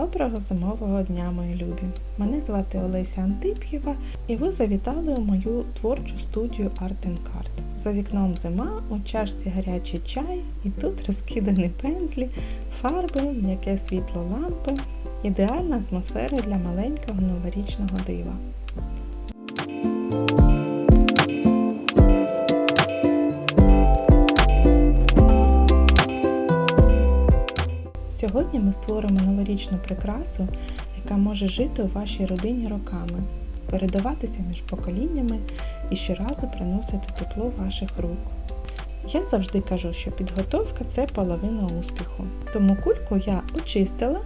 Доброго зимового дня, мої любі! Мене звати Олеся Антип'єва і ви завітали у мою творчу студію Art Card. За вікном зима, у чашці гарячий чай, і тут розкидані пензлі, фарби, м'яке світло лампи, ідеальна атмосфера для маленького новорічного дива. Сьогодні ми створимо новорічну прикрасу, яка може жити у вашій родині роками, передаватися між поколіннями і щоразу приносити тепло ваших рук. Я завжди кажу, що підготовка це половина успіху. Тому кульку я очистила,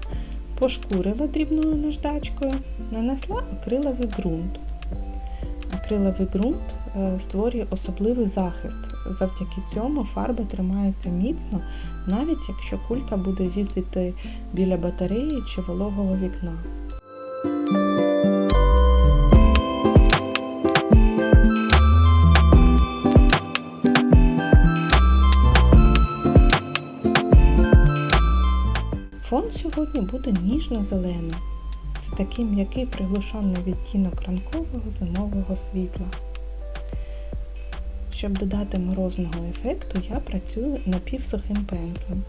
пошкурила дрібною наждачкою, нанесла акриловий ґрунт. Акриловий ґрунт е, створює особливий захист. Завдяки цьому фарба тримається міцно, навіть якщо кулька буде вісити біля батареї чи вологого вікна. Фон сьогодні буде ніжно-зелений. Це такий м'який приглушений відтінок ранкового зимового світла. Щоб додати морозного ефекту, я працюю напівсухим пензлем.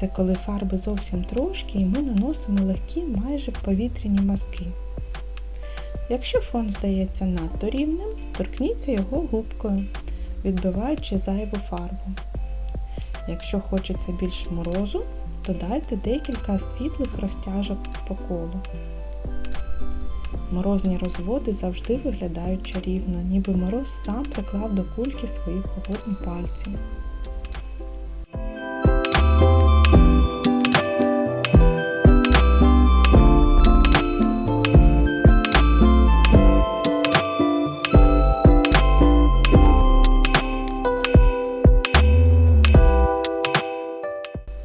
Це коли фарби зовсім трошки і ми наносимо легкі майже повітряні мазки. Якщо фон здається надто рівним, торкніться його губкою, відбиваючи зайву фарбу. Якщо хочеться більш морозу, додайте декілька світлих розтяжок по колу. Морозні розводи завжди виглядають чарівно, ніби мороз сам приклав до кульки свої холодні пальці.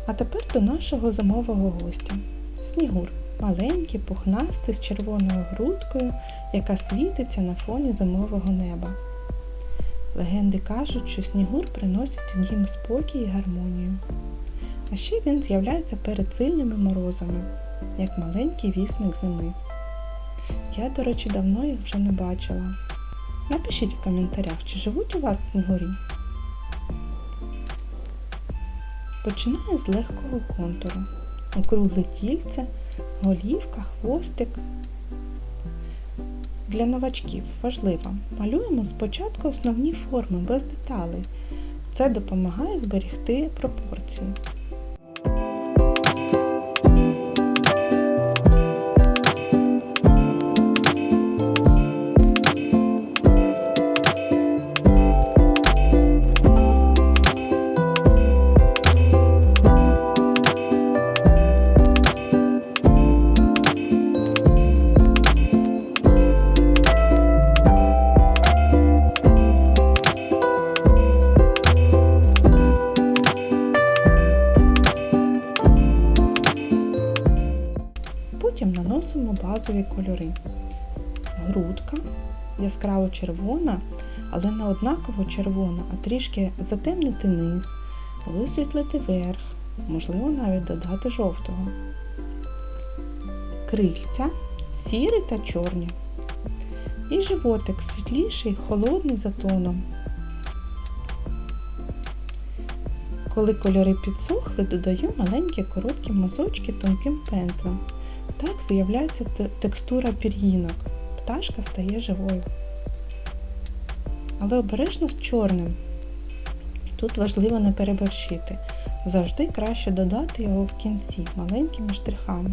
А тепер до нашого зимового гостя. Снігур. Маленький, пухнастий з червоною грудкою, яка світиться на фоні зимового неба. Легенди кажуть, що снігур приносить їм спокій і гармонію. А ще він з'являється перед сильними морозами, як маленький вісник зими. Я, до речі, давно їх вже не бачила. Напишіть в коментарях, чи живуть у вас снігурі. Починаю з легкого контуру. Округле тільце, голівка, хвостик. Для новачків важливо. Малюємо спочатку основні форми без деталей. Це допомагає зберегти пропорції. Базові кольори. Грудка яскраво червона, але не однаково червона, а трішки затемнити низ, висвітлити верх, можливо навіть додати жовтого. Крильця сірі та чорні. І животик світліший, холодний за тоном. Коли кольори підсохли, додаю маленькі короткі мазочки тонким пензлем. Так з'являється текстура пір'їнок. Пташка стає живою. Але обережно з чорним. Тут важливо не переборщити. Завжди краще додати його в кінці маленькими штрихами.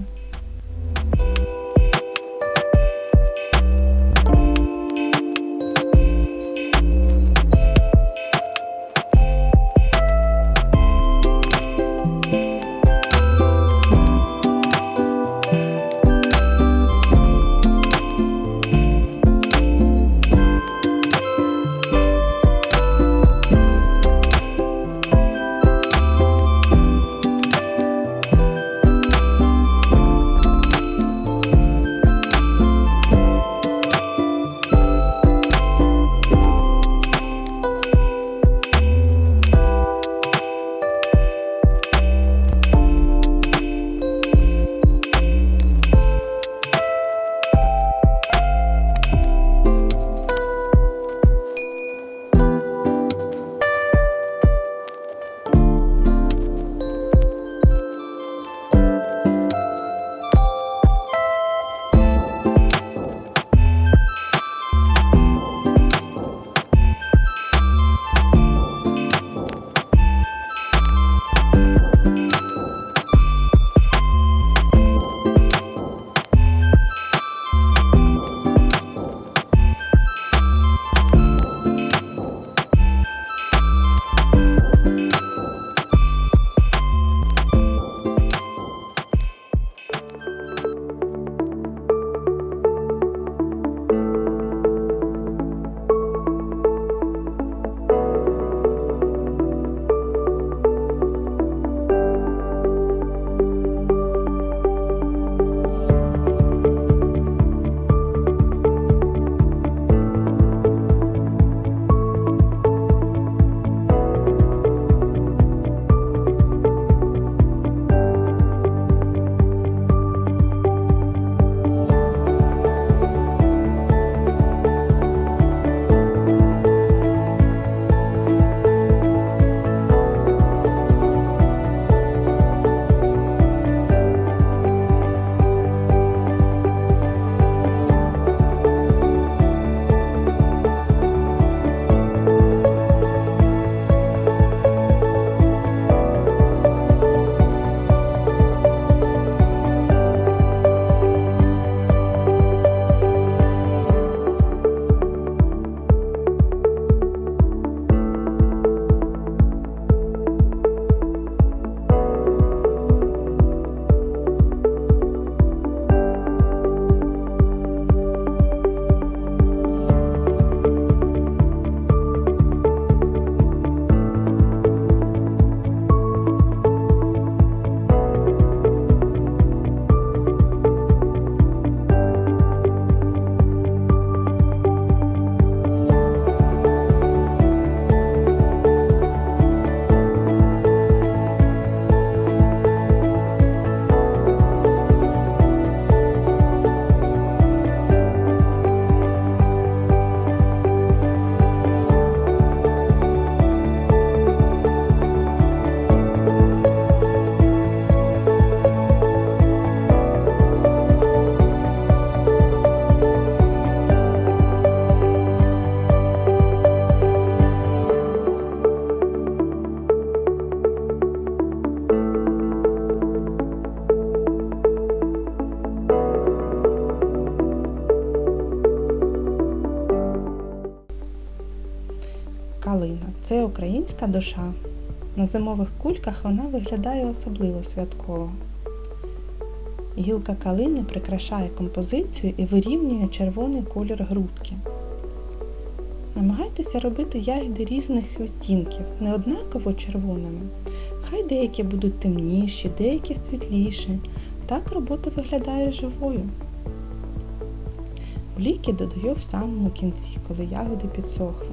Душа. На зимових кульках вона виглядає особливо святково. Гілка калини прикрашає композицію і вирівнює червоний колір грудки. Намагайтеся робити ягоди різних відтінків, не однаково червоними. Хай деякі будуть темніші, деякі світліші. Так робота виглядає живою. Бліки додаю в самому кінці, коли ягоди підсохли.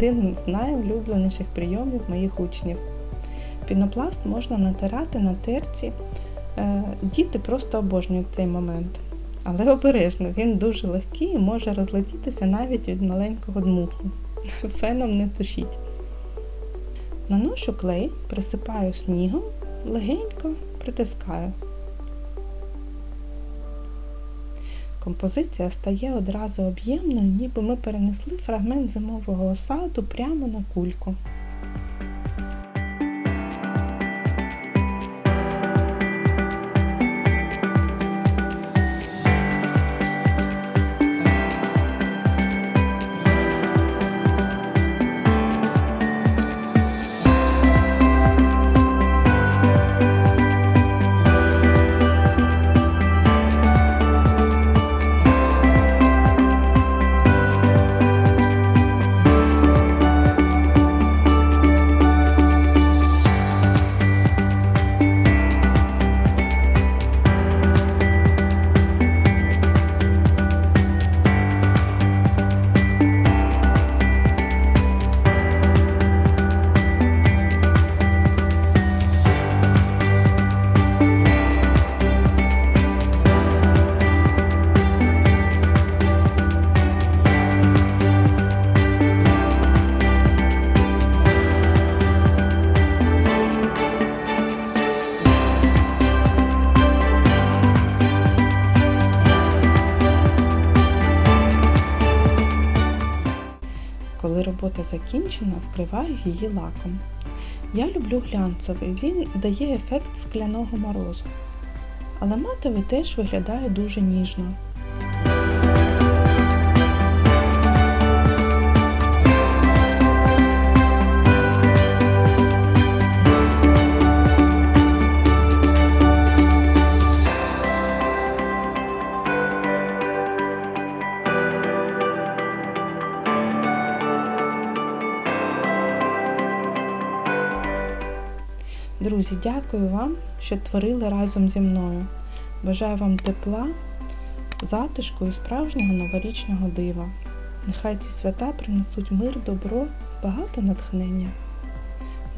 Один з найулюбленіших прийомів моїх учнів. Пінопласт можна натирати на терці. Е, Діти просто обожнюють цей момент. Але обережно, він дуже легкий і може розлетітися навіть від маленького дмуху. Феном не сушіть. Наношу клей, присипаю снігом, легенько притискаю. Композиція стає одразу об'ємною, ніби ми перенесли фрагмент зимового саду прямо на кульку. Вкриваю її лаком. Я люблю глянцевий, він дає ефект скляного морозу. але матовий теж виглядає дуже ніжно. Друзі, дякую вам, що творили разом зі мною. Бажаю вам тепла, затишку і справжнього новорічного дива. Нехай ці свята принесуть мир, добро, багато натхнення.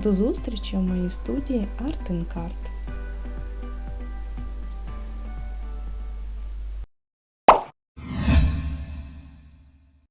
До зустрічі в моїй студії Art Card.